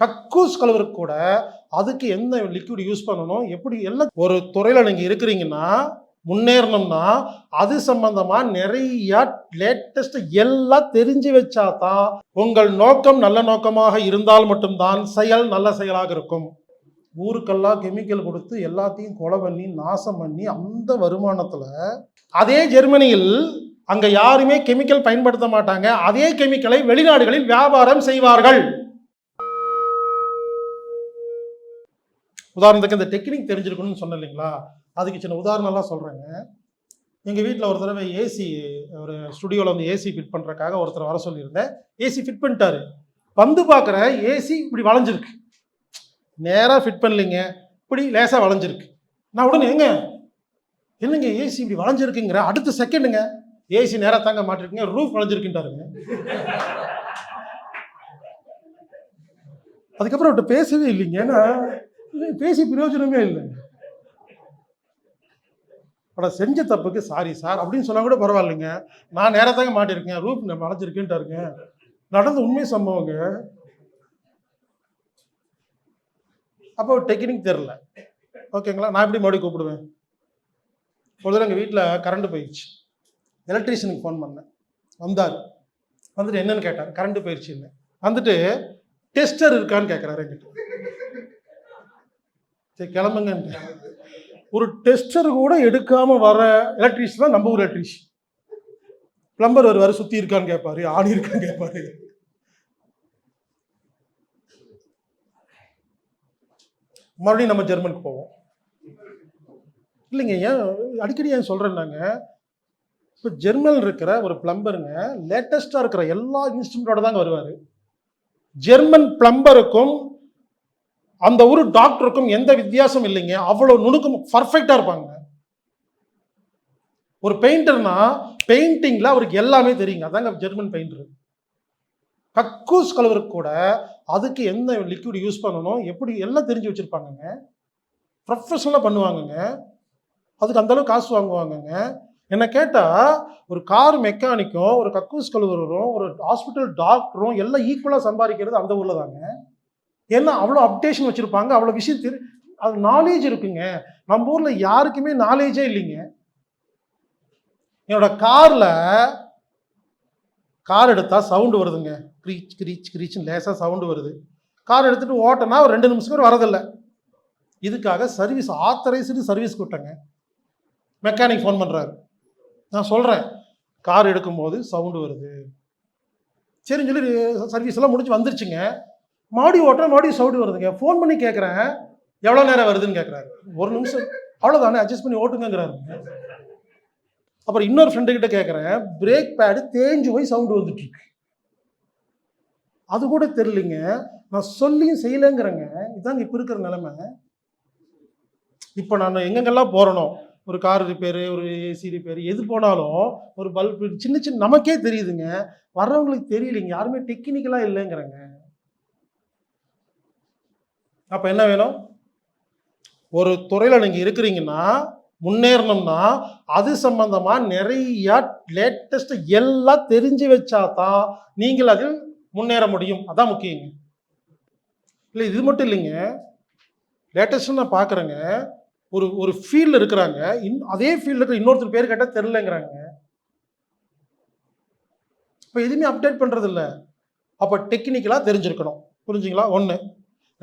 கக்கூஸ் கழுவுறதுக்கு கூட அதுக்கு எந்த லிக்விட் யூஸ் பண்ணணும்? எப்படி எல்லாம் ஒரு துறையில் நீங்கள் இருக்கிறீங்கன்னா முன்னேறணும்னா அது சம்பந்தமா நிறைய லேட்டஸ்ட் எல்லாம் தெரிஞ்சு வச்சாதான் உங்கள் நோக்கம் நல்ல நோக்கமாக இருந்தால் மட்டும்தான் செயல் நல்ல செயலாக இருக்கும். ஊருக்கெல்லாம் கெமிக்கல் கொடுத்து எல்லாத்தையும் கொலை பண்ணி நாசம் பண்ணி அந்த வருமானத்தில் அதே ஜெர்மனியில் அங்கே யாருமே கெமிக்கல் பயன்படுத்த மாட்டாங்க. அதே கெமிக்கலை வெளிநாடுகளில் வியாபாரம் செய்வார்கள். உதாரணத்துக்கு இந்த டெக்னிக் தெரிஞ்சிருக்கணும்னு சொன்னேன் இல்லைங்களா? அதுக்கு சின்ன உதாரணம்லாம் சொல்கிறேங்க எங்கள் வீட்டில் ஒரு தடவை ஏசி ஒரு ஸ்டுடியோவில் வந்து ஏசி ஃபிட் பண்ணுறக்காக ஒருத்தர் வர சொல்லியிருந்தேன். ஏசி ஃபிட் பண்ணிட்டாரு. வந்து பார்க்குற ஏசி இப்படி வளைஞ்சிருக்கு. நேராக ஃபிட் பண்ணலைங்க. இப்படி லேசாக வளைஞ்சிருக்கு. நான் உடனே எங்க என்னங்க ஏசி இப்படி வளைஞ்சிருக்குங்கிற? அடுத்த செகண்டுங்க ஏசி நேராக தாங்க மாட்டிருக்குங்க. ரூஃப் வளைஞ்சிருக்குன்றாருங்க. அதுக்கப்புறம் அவர்கிட்ட பேசவே இல்லைங்க. ஏன்னா பேசி பிரயோஜனமே இல்லை. அட செஞ்ச தப்புக்கு சாரி சார் அப்படின்னு சொன்னால் கூட பரவாயில்லைங்க. நான் நேரத்தாங்க மாட்டியிருக்கேன் ரூப் நான் மறைஞ்சிருக்கேன்ட்டாருங்க நடந்த உண்மை சம்பவங்க. அப்போ டெக்னிக் தெரில ஓகேங்களா? நான் எப்படி மறுபடியும் கூப்பிடுவேன்? ஒரு தடவை எங்கள் வீட்டில் கரண்ட் போயிடுச்சு எலக்ட்ரீஷியனுக்கு ஃபோன் பண்ணேன். வந்தார். வந்துட்டு என்னன்னு கேட்டார். கரண்ட் போயிடுச்சுன்னு வந்துட்டு டெஸ்டர் இருக்கான்னு கேட்குறாரு என்கிட்ட. சரி கிளம்புங்க ஒரு டெஸ்டர் கூட எடுக்காமல் வர எலக்ட்ரீஷியன் தான் நம்ம ஊர் எலக்ட்ரீஷியன் பிளம்பர் வருவார் சுற்றி இருக்கான்னு கேட்பாரு ஆடி இருக்கான்னு கேட்பாரு மறுபடியும் நம்ம ஜெர்மனுக்கு போவோம். இல்லைங்க ஏன் அடிக்கடி ஏன் சொல்கிறேன்னாங்க இப்போ ஜெர்மன் இருக்கிற ஒரு பிளம்பருங்க லேட்டஸ்ட்டாக இருக்கிற எல்லா இன்ஸ்ட்ருமெண்ட்டோட தாங்க வருவார். ஜெர்மன் பிளம்பருக்கும் அந்த ஒரு டாக்டருக்கும் எந்த வித்தியாசம் இல்லைங்க. அவ்வளோ நுணுக்கம் பர்ஃபெக்டாக இருப்பாங்க. ஒரு பெயிண்டர்னா பெயிண்டிங்கில் அவருக்கு எல்லாமே தெரியுங்க. அதாங்க ஜெர்மன் பெயிண்டர் கக்கூஸ் கழுவுறதுக்கு கூட அதுக்கு எந்த லிக்விட் யூஸ் பண்ணணும் எப்படி எல்லாம் தெரிஞ்சு வச்சுருப்பாங்கங்க. ப்ரொஃபஷனலாக பண்ணுவாங்கங்க. அதுக்கு அந்தளவுக்கு காசு வாங்குவாங்கங்க. என்னை கேட்டால் ஒரு கார் மெக்கானிக்கும் ஒரு கக்கூஸ் கழுவுறரும் ஒரு ஹாஸ்பிட்டல் டாக்டரும் எல்லாம் ஈக்குவலாக சம்பாதிக்கிறது அந்த ஊரில் தாங்க ஏன்னா அவ்வளோ அப்டேஷன் வச்சுருப்பாங்க? அவ்வளோ விஷயம் தெரி அது நாலேஜ் இருக்குங்க. நம்ம ஊரில் யாருக்குமே நாலேஜே இல்லைங்க. என்னோட காரில் கார் எடுத்தால் சவுண்டு வருதுங்க. க்ரீச் க்ரீச் க்ரீச்னு லேசாக சவுண்டு வருது. கார் எடுத்துகிட்டு ஓட்டினா ஒரு ரெண்டு நிமிஷம் வரதில்லை. இதுக்காக சர்வீஸ் ஆத்தரைஸ்டு சர்வீஸ் கூட்டங்க. மெக்கானிக் ஃபோன் பண்ணுறாரு நான் சொல்கிறேன் கார் எடுக்கும்போது சவுண்டு வருது. சரின்னு சொல்லி சர்வீஸ் எல்லாம் முடிஞ்சு வந்துருச்சுங்க. மாடி ஓட்டுற மாடி சவுண்டு வருதுங்க ஃபோன் பண்ணி கேட்குறேன் எவ்வளோ நேரம் வருதுன்னு கேட்குறாரு ஒரு நிமிஷம். அவ்வளோதானே அட்ஜஸ்ட் பண்ணி ஓட்டுங்கிறாரு அப்புறம் இன்னொரு ஃப்ரெண்டுக்கிட்ட கேட்குறேன் பிரேக் பேடு தேஞ்சு போய் சவுண்டு வந்துட்டுருக்கு. அது கூட தெரிலிங்க நான் சொல்லியும் செய்யலைங்கிறேங்க. இதாங்க இப்போ இருக்கிற நிலைமை. இப்போ நான் எங்கெங்கெல்லாம் போகிறனோ ஒரு கார் ரிப்பேரு ஒரு ஏசி ரிப்பேர் எது போனாலும் ஒரு பல்பு சின்ன சின்ன நமக்கே தெரியுதுங்க. வர்றவங்களுக்கு தெரியலைங்க. யாருமே டெக்னிக்கலாக இல்லைங்கிறேங்க. அப்போ என்ன வேணும்? ஒரு துறையில் நீங்கள் இருக்கிறீங்கன்னா முன்னேறணும்னா அது சம்பந்தமாக நிறைய லேட்டஸ்ட் எல்லாம் தெரிஞ்சு வச்சாதான் நீங்கள் அதில் முன்னேற முடியும். அதான் முக்கியங்க இல்லை இது மட்டும் இல்லைங்க. லேட்டஸ்ட் நான் பார்க்குறேங்க ஒரு ஒரு ஃபீல்டில் இருக்கிறாங்க. இன் அதே ஃபீல்டில் இருக்கிற இன்னொருத்தர் பேர் கேட்டால் தெரிலங்கிறாங்க இப்போ எதுவுமே அப்டேட் பண்ணுறது இல்லை அப்போ டெக்னிக்கலாக தெரிஞ்சிருக்கணும். புரிஞ்சுங்களா? ஒன்று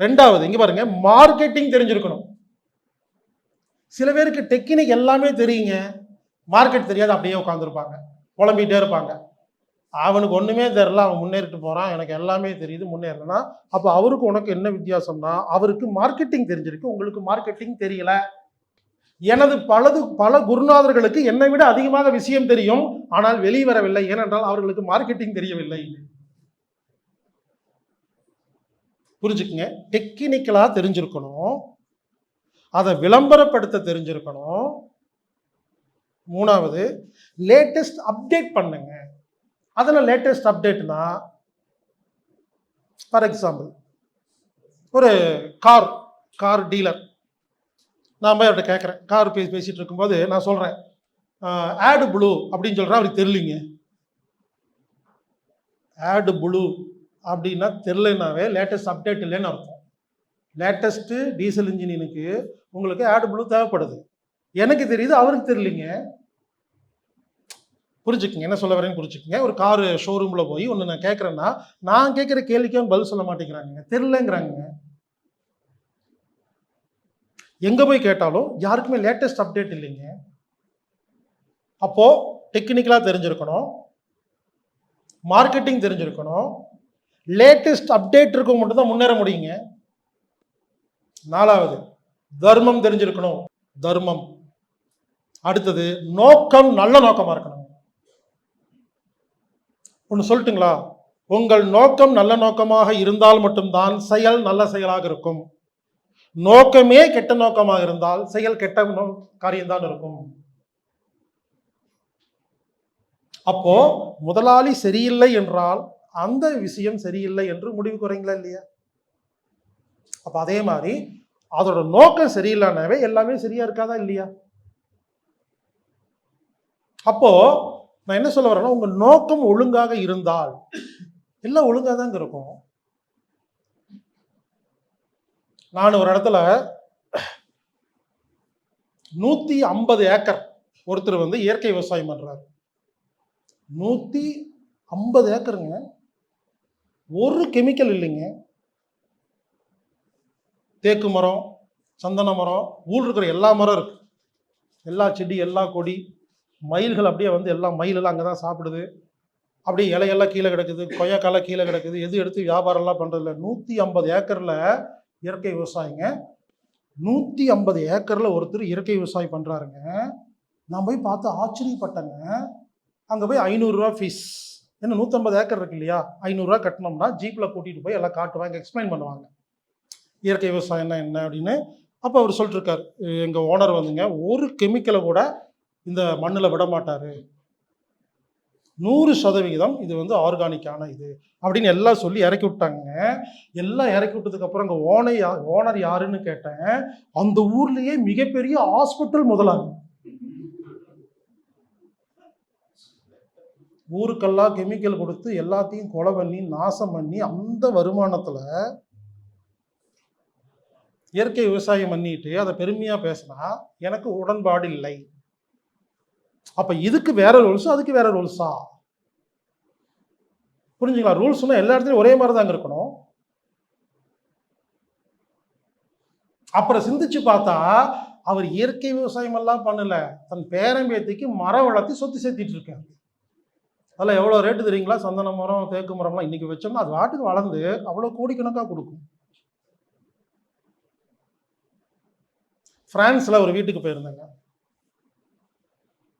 ரெண்டாவது இங்கே பாருங்க மார்க்கெட்டிங் தெரிஞ்சிருக்கணும். சில பேருக்கு டெக்னிக் எல்லாமே தெரியுங்க. மார்க்கெட் தெரியாது அப்படியே உட்காந்துருப்பாங்க புலம்பிகிட்டே இருப்பாங்க. அவனுக்கு ஒன்றுமே தெரில அவன் முன்னேறிட்டு போகிறான் எனக்கு எல்லாமே தெரியுது முன்னேறனா அப்போ அவருக்கு உனக்கு என்ன வித்தியாசம்னா அவருக்கு மார்க்கெட்டிங் தெரிஞ்சிருக்கு உங்களுக்கு மார்க்கெட்டிங் தெரியல. எனது பலது பல குருநாதர்களுக்கு என்னை விட அதிகமாக விஷயம் தெரியும் ஆனால் வெளிவரவில்லை. ஏனென்றால் அவர்களுக்கு மார்க்கெட்டிங் தெரியவில்லை. புரிஞ்சுக்குங்க. டெக்னிக்கலாக தெரிஞ்சிருக்கணும். அதை விளம்பரப்படுத்த தெரிஞ்சிருக்கணும். மூணாவது லேட்டஸ்ட் அப்டேட் பண்ணுங்க. அதில் லேட்டஸ்ட் அப்டேட்னா ஃபார் எக்ஸாம்பிள் ஒரு கார் கார் டீலர் நான் போய் அவர்கிட்ட கேட்குறேன். கார் பேசி பேசிகிட்டு இருக்கும்போது நான் சொல்கிறேன் ஆடு ப்ளூ அப்படின்னு சொல்கிறேன் அவருக்கு தெரியலிங்க. ஆடு ப்ளூ அப்படின்னா தெரிலனாவே லேட்டஸ்ட் அப்டேட் இல்லைன்னு அர்த்தம். லேட்டஸ்ட்டு டீசல் இன்ஜினினுக்கு உங்களுக்கு ஆட் ப்ளூ தேவைப்படுது. எனக்கு தெரியுது அவருக்கு தெரியலிங்க. புரிஞ்சுக்குங்க என்ன சொல்ல வரேன்னு புரிஞ்சுக்குங்க. ஒரு காரு ஷோரூமில் போய் ஒன்று நான் கேட்குறேன்னா நான் கேட்குற கேள்விக்கு அவங்க பதில் சொல்ல மாட்டேங்கிறாங்க. தெரிலங்கிறாங்க எங்கே போய் கேட்டாலும் யாருக்குமே லேட்டஸ்ட் அப்டேட் இல்லைங்க. அப்போது டெக்னிக்கலாக தெரிஞ்சிருக்கணும். மார்க்கெட்டிங் தெரிஞ்சிருக்கணும். லேட்டஸ்ட் அப்டேட் இருக்கும் மட்டும் தான் முன்னேற முடியுங்க. நாலாவது தர்மம் தெரிஞ்சிருக்கணும். தர்மம். அடுத்தது நோக்கம் நல்ல நோக்கமாக இருக்கணும். ஒன்று சொல்லட்டுங்களா? உங்கள் நோக்கம் நல்ல நோக்கமாக இருந்தால் மட்டும்தான் செயல் நல்ல செயலாக இருக்கும். நோக்கமே கெட்ட நோக்கமாக இருந்தால் செயல் கெட்ட நோ காரியம்தான் இருக்கும். அப்போ முதலாளி சரியில்லை என்றால் அந்த விஷயம் சரியில்லை என்று முடிவு குறைங்களா இல்லையா? அப்ப அதே மாதிரி அதோட நோக்கம் சரியில்லைனாவே எல்லாமே சரியா இருக்காதா இல்லையா? அப்போ நான் என்ன சொல்ல வரேன்னா உங்க நோக்கம் ஒழுங்காக இருந்தால் எல்லாம் ஒழுங்காக தாங்க இருக்கும். நான் ஒரு இடத்துல நூத்தி ஐம்பது ஏக்கர் ஒருத்தர் வந்து இயற்கை விவசாயம் பண்றாரு. நூத்தி ஐம்பது ஏக்கருங்க. ஒரு கெமிக்கல் இல்லைங்க. தேக்கு மரம் சந்தன மரம் ஊர் இருக்கிற எல்லா மரம் இருக்கு. எல்லா செடி எல்லா கொடி மயில்கள் அப்படியே வந்து எல்லா மயிலெல்லாம் அங்கே தான் சாப்பிடுது. அப்படியே இலையெல்லாம் கீழே கிடக்குது கொய்யாக்காலாம் கீழே கிடக்குது. எது எடுத்து வியாபாரம்லாம் பண்ணுறதில்ல நூற்றி ஐம்பது ஏக்கரில் இயற்கை விவசாயிங்க. நூற்றி ஐம்பது ஏக்கரில் ஒருத்தர் இயற்கை விவசாயம் பண்ணுறாருங்க நான் போய் பார்த்து ஆச்சரியப்பட்டேங்க. அங்கே போய் ஐநூறுரூவா ஃபீஸ் என்ன நூற்றம்பது ஏக்கர் இருக்கு இல்லையா? ஐநூறுரூவா கட்டினோம்னா ஜீப்பில் கூட்டிகிட்டு போய் எல்லாம் காட்டுவாங்க எக்ஸ்பிளைன் பண்ணுவாங்க. இயற்கை விவசாயம்னா என்ன அப்படின்னு. அப்போ அவர் சொல்லிட்டுருக்கார் எங்கள் ஓனர் வந்துங்க ஒரு கெமிக்கலை கூட இந்த மண்ணில் விட மாட்டார். நூறு சதவிகிதம் இது வந்து ஆர்கானிக்கான இது அப்படின்னு எல்லாம் சொல்லி இறக்கி விட்டாங்க. எல்லாம் இறக்கி விட்டதுக்கப்புறம் அங்கே ஓனர் யா ஓனர் யாருன்னு கேட்டேன். அந்த ஊர்லேயே மிகப்பெரிய ஹாஸ்பிட்டல் முதலாகும் ஊருக்கெல்லாம் கெமிக்கல் கொடுத்து எல்லாத்தையும் கொலை பண்ணி நாசம் பண்ணி அந்த வருமானத்தில் இயற்கை விவசாயம் பண்ணிட்டு அதை பெருமையாக பேசினா எனக்கு உடன்பாடு இல்லை. அப்போ இதுக்கு வேற ரூல்ஸா அதுக்கு வேற ரூல்ஸா புரிஞ்சுங்களா? ரூல்ஸ்னா எல்லா இடத்துலையும் ஒரே மாதிரி தாங்க இருக்கணும். அப்புறம் சிந்திச்சு பார்த்தா அவர் இயற்கை விவசாயம் எல்லாம் பண்ணல. தன் பேரம்பேத்திக்கு மரம் வளர்த்தி சொத்து சேர்த்திட்டு இருக்காரு. அதில் எவ்வளோ ரேட்டு தெரியுங்களா? சந்தன மரம் தேக்கு மரம்லாம் இன்றைக்கி வச்சோம்னா அது வாட்டுக்கு வளர்ந்து அவ்வளோ கோடிக்கணக்காக கொடுக்கும். ஃப்ரான்ஸில் ஒரு வீட்டுக்கு போயிருந்தேங்க.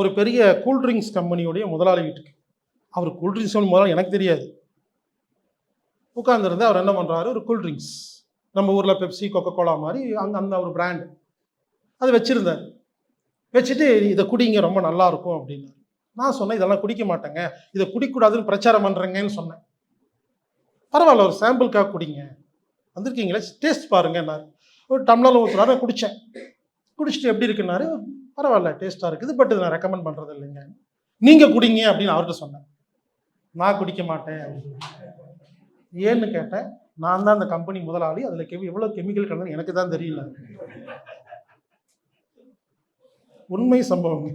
ஒரு பெரிய கூல்ட்ரிங்க்ஸ் கம்பெனியோடைய முதலாளி வீட்டுக்கு. அவர் கூல்ட்ரிங்க்ஸ் முதல்ல எனக்கு தெரியாது. உட்காந்துருந்து அவர் என்ன பண்ணுறாரு ஒரு கூல்ட்ரிங்க்ஸ் நம்ம ஊரில் பெப்சி கொக்கோ கோலா மாதிரி அங்கே அந்த ஒரு பிராண்ட் அது வச்சுருந்தார். வச்சுட்டு இதை குடிங்க ரொம்ப நல்லா இருக்கும் நான் சொன்னேன் இதெல்லாம் குடிக்க மாட்டேங்க. இதை குடிக்கூடாதுன்னு பிரச்சாரம் பண்ணுறேங்கன்னு சொன்னேன். பரவாயில்ல ஒரு சாம்பிளுக்காக குடிங்க. வந்திருக்கீங்களே டேஸ்ட் பாருங்கன்னாரு. ஒரு டம்ளர் ஊற்றுனாரு குடித்தேன் குடிச்சிட்டு எப்படி இருக்குன்னாரு பரவாயில்ல டேஸ்ட்டாக இருக்குது பட் இதை நான் ரெக்கமெண்ட் பண்ணுறது இல்லைங்க. நீங்கள் குடிங்க அப்படின்னு அவர்கிட்ட சொன்னேன். நான் குடிக்க மாட்டேன். ஏன்னு கேட்டேன். நான் தான் அந்த கம்பெனி முதலாளி. அதில் கெமி எவ்வளோ கெமிக்கல் கலந்து எனக்கு தான் தெரியல. உண்மை சம்பவங்க.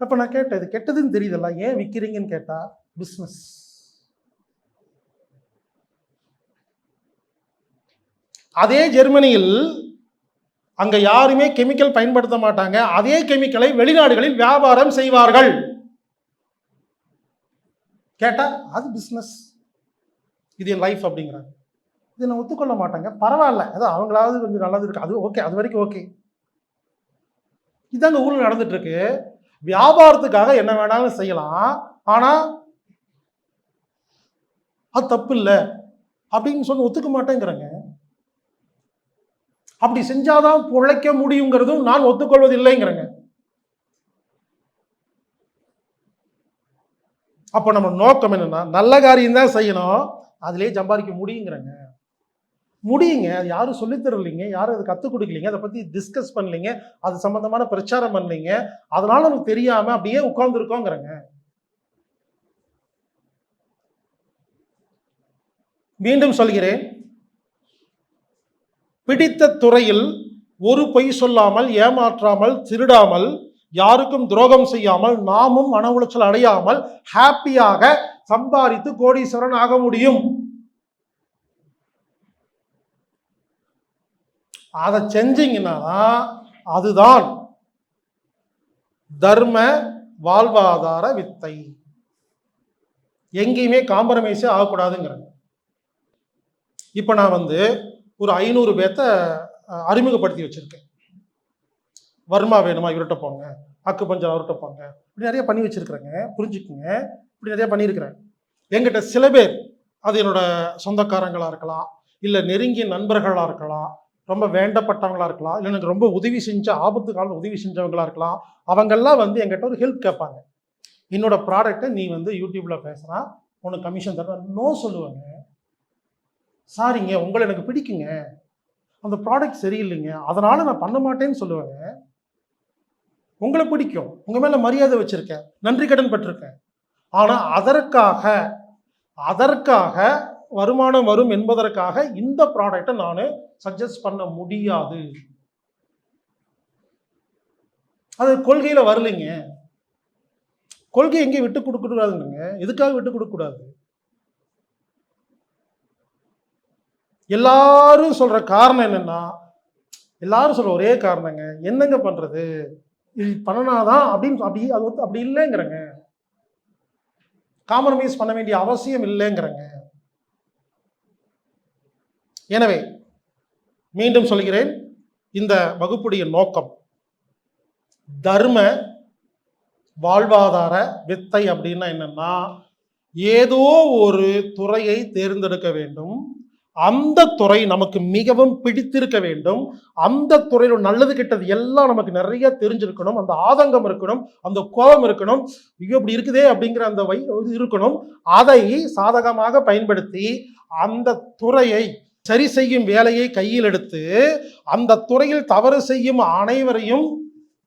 அப்போ நான் கேட்டேன் இது கெட்டதுன்னு தெரியுதல்ல ஏன் விற்கிறீங்கன்னு கேட்டால் பிஸ்னஸ் அதே ஜெர்மனியில் அங்கே யாருமே கெமிக்கல் பயன்படுத்த மாட்டாங்க. அதே கெமிக்கலை வெளிநாடுகளில் வியாபாரம் செய்வார்கள். கேட்டா அது பிஸ்னஸ் இது என் லைஃப் அப்படிங்கிறாங்க. இதை நான் ஒத்துக்கொள்ள மாட்டாங்க. பரவாயில்ல. ஏதோ அவங்களாவது கொஞ்சம் நல்லது இருக்கு. அது ஓகே அது வரைக்கும் ஓகே இதாங்க ஊரில் நடந்துட்டு இருக்கு. வியாபாரத்துக்காக என்ன வேணாலும் செய்யலாம். ஆனால் அது தப்பு இல்லை அப்படின்னு சொல்லி ஒத்துக்க மாட்டேங்கிறேங்க. அப்படி செஞ்சாதான் பிழைக்க முடியுங்கிறதும் நான் ஒத்துக்கொள்வது இல்லைங்கிறேங்க அப்போ நம்ம நோக்கம் என்னன்னா நல்ல காரியம் தான் செய்யணும். அதுலயே சம்பாதிக்க முடியுங்கிறங்க. முடியுங்க. அது யாரும் சொல்லித் தரலைங்க யாரும் அது கற்றுக் கொடுக்கலீங்க அதை பற்றி டிஸ்கஸ் பண்ணலீங்க அது சம்மந்தமான பிரச்சாரம் பண்ணலீங்க. அதனால நமக்கு தெரியாமல் அப்படியே உட்காந்துருக்கோங்கிறேங்க மீண்டும் சொல்கிறேன். பிடித்த துறையில் ஒரு பொய் சொல்லாமல் ஏமாற்றாமல் திருடாமல் யாருக்கும் துரோகம் செய்யாமல் நாமும் மன உளைச்சல் அடையாமல் ஹாப்பியாக சம்பாதித்து கோடீஸ்வரன் ஆக முடியும். அதை செஞ்சீங்கன்னா அதுதான் தர்ம வாழ்வாதார வித்தை. எங்கேயுமே காம்ப்ரமைஸே ஆகக்கூடாதுங்கிறாங்க இப்போ நான் வந்து ஒரு ஐநூறு பேர்த்த அறிமுகப்படுத்தி வச்சிருக்கேன். வர்மா வேணுமா இவர்கிட்ட போங்க அக்கு பஞ்சர் அவர்கிட்ட போங்க. இப்படி நிறைய பண்ணி வச்சுருக்குறேங்க புரிஞ்சுக்குங்க. இப்படி நிறைய பண்ணியிருக்கிறேன். எங்கிட்ட சில பேர் அது என்னோட சொந்தக்காரங்களாக இருக்கலாம் இல்லை நெருங்கிய நண்பர்களாக இருக்கலாம் ரொம்ப வேண்டப்பட்டவங்களா இருக்கலாம் இல்லை எனக்கு ரொம்ப உதவி செஞ்ச ஆபத்து காலத்தில் உதவி செஞ்சவங்களா இருக்கலாம் அவங்கெல்லாம் வந்து எங்கிட்ட ஒரு ஹெல்ப் கேட்பாங்க. என்னோட ப்ராடக்ட்டை நீ வந்து யூடியூப்பில் பேசுனா உனக்கு கமிஷன் தர நோ சொல்லுவாங்க. சாரிங்க உங்களை எனக்கு பிடிக்குங்க. அந்த ப்ராடக்ட் சரியில்லைங்க அதனால் நான் பண்ண மாட்டேன்னு சொல்லுவேங்க. உங்களை பிடிக்கும். உங்கள் மேலே மரியாதை வச்சுருக்கேன். நன்றி கடன் பட்டிருக்கேன். ஆனால் அதற்காக அதற்காக வருமானம் வரும் என்பதற்காக இந்த ப்ராடக்ட்டை நான் சஜஸ்ட் பண்ண முடியாது. அது கொள்கையில் வரலைங்க. கொள்கை எங்கேயும் விட்டு கொடுக்கக்கூடாதுங்க. எதுக்காக விட்டு கொடுக்கக்கூடாது? எல்லாரும் சொல்கிற காரணம் என்னென்னா எல்லாரும் சொல்கிற ஒரே காரணங்க என்னங்க பண்ணுறது இது பண்ணனாதான் அப்படின்னு அப்படி அது வந்து அப்படி இல்லைங்கிறங்க. காம்ப்ரமைஸ் பண்ண வேண்டிய அவசியம் இல்லைங்கிறங்க. எனவே மீண்டும் சொல்கிறேன் இந்த வகுப்புடைய நோக்கம் தர்ம வாழ்வாதார வித்தை அப்படின்னா என்னன்னா ஏதோ ஒரு துறையை தேர்ந்தெடுக்க வேண்டும். அந்த துறை நமக்கு மிகவும் பிடித்திருக்க வேண்டும். அந்த துறையில் நல்லது கெட்டது எல்லாம் நமக்கு நிறைய தெரிஞ்சிருக்கணும். அந்த ஆதங்கம் இருக்கணும். அந்த கோபம் இருக்கணும். ஐயோ இப்படி இருக்குதே அப்படிங்கிற அந்த வை இது இருக்கணும். அதை சாதகமாக பயன்படுத்தி அந்த துறையை சரி செய்யும் வேலையை கையில் எடுத்து அந்த துறையில் தவறு செய்யும் அனைவரையும்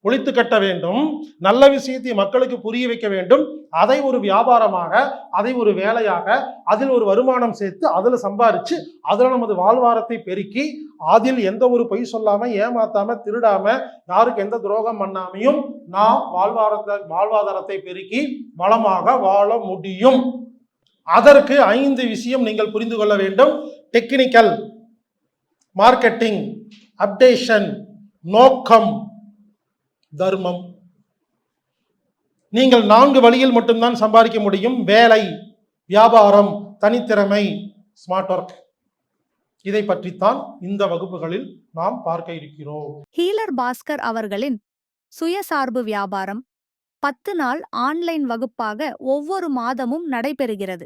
ஒழித்து கட்ட வேண்டும். நல்ல விஷயத்தை மக்களுக்கு புரிய வைக்க வேண்டும். அதை ஒரு வியாபாரமாக அதை ஒரு வேலையாக அதில் ஒரு வருமானம் சேர்த்து அதில் சம்பாரித்து அதில் நமது வாழ்வாரத்தை பெருக்கி அதில் எந்த ஒரு பொய் சொல்லாமல் ஏமாத்தாமல் திருடாமல் யாருக்கு எந்த துரோகம் பண்ணாமையும் நாம் வாழ்வாரத்தை வாழ்வாதாரத்தை பெருக்கி வளமாக வாழ முடியும். அதற்கு ஐந்து விஷயம் நீங்கள் புரிந்து கொள்ள வேண்டும். டெக்னிக்கல் மார்க்கெட்டிங் அப்டேஷன் நோக்கம் தர்மம். நீங்கள் நான்கு வழியில் மட்டும்தான் சம்பாதிக்க முடியும். வேலை வியாபாரம் தனித்திறமை ஸ்மார்ட் ஒர்க் இதை பற்றித்தான் இந்த வகுப்புகளில் நாம் பார்க்க இருக்கிறோம். ஹீலர் பாஸ்கர் அவர்களின் சுயசார்பு வியாபாரம் பத்து நாள் ஆன்லைன் வகுப்பாக ஒவ்வொரு மாதமும் நடைபெறுகிறது.